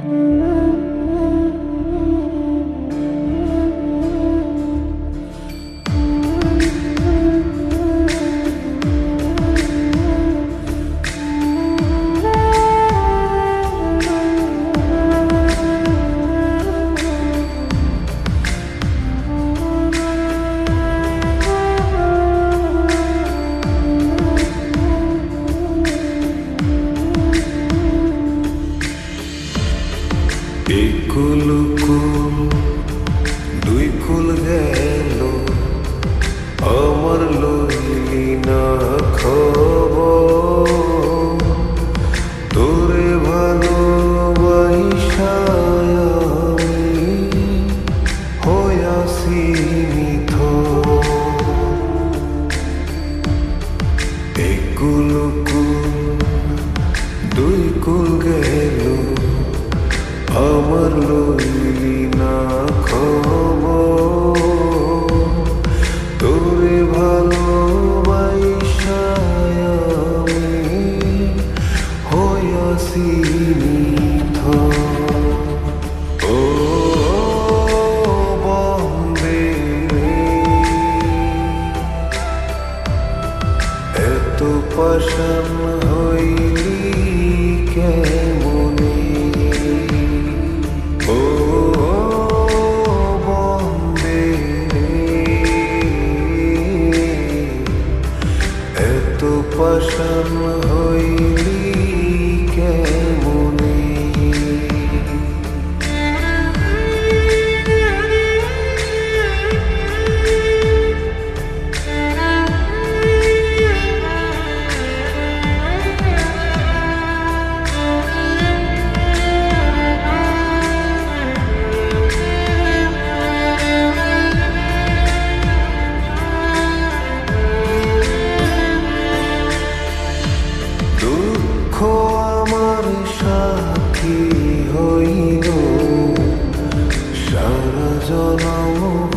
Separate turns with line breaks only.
thank you. একুল কুল দুই কুল গেল আমার লইলি না খবর তোরে ভালোবাসায় আমি হইয়াছি নিথর একুল কুল নিথর ও বন্দে এত পাশান হইলি কেমনে ও বন্দে এত পাশান হইলি কেমনে আমার সাথী হইল। সারা জনম